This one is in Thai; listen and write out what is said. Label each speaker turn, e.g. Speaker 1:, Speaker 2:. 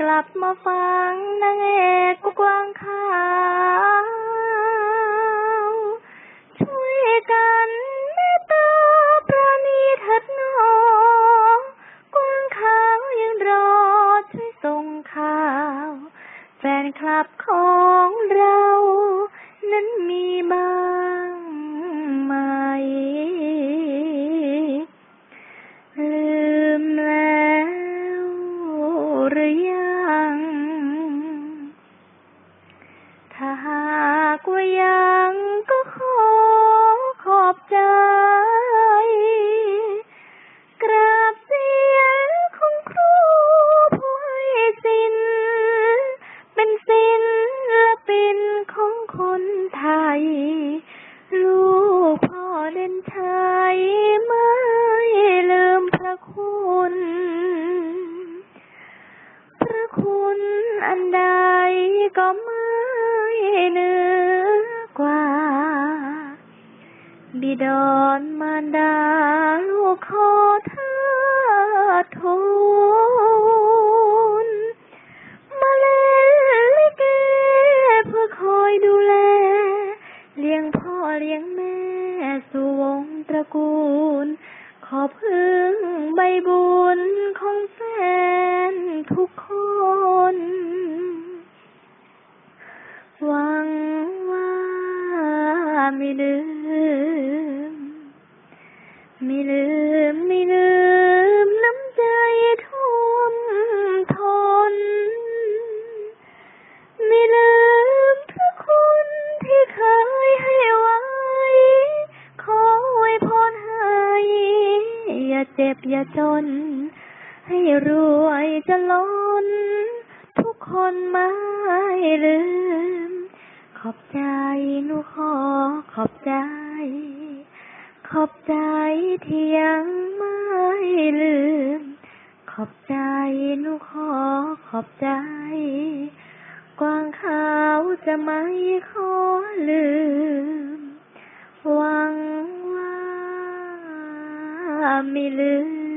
Speaker 1: กลับมาฟังนางเอกกวางขาวช่วยกันเมตตาปราณีเถิดนอกวางขาวยังรอช่วยส่งข่าว แฟนคลับของเรา นั้นมีบ้าง ก็ไม่เหนือกว่า บิดอนมารดาลูกขอเธอทูลมาเล่นลิเกเพื่อคอยดูแล เลี้ยงพ่อเลี้ยงแม่สู่วงตระกูล ขอพึ่งใบบุญของแฟน ไม่ลืม ไม่ลืม ไม่ลืม น้ำใจท่วมทน ไม่ลืมพระคุณที่เคยให้ไว้ ขอไว้พรให้ อย่าเจ็บอย่าจน ให้รวยจะล้น ทุกคนไม่ลืม ขอบใจหนูขอขอบใจ ขอบใจที่ยังไม่ลืม ขอบใจหนูขอขอบใจ กวางขาวจะไม่ขอลืม หวังว่าไม่ลืม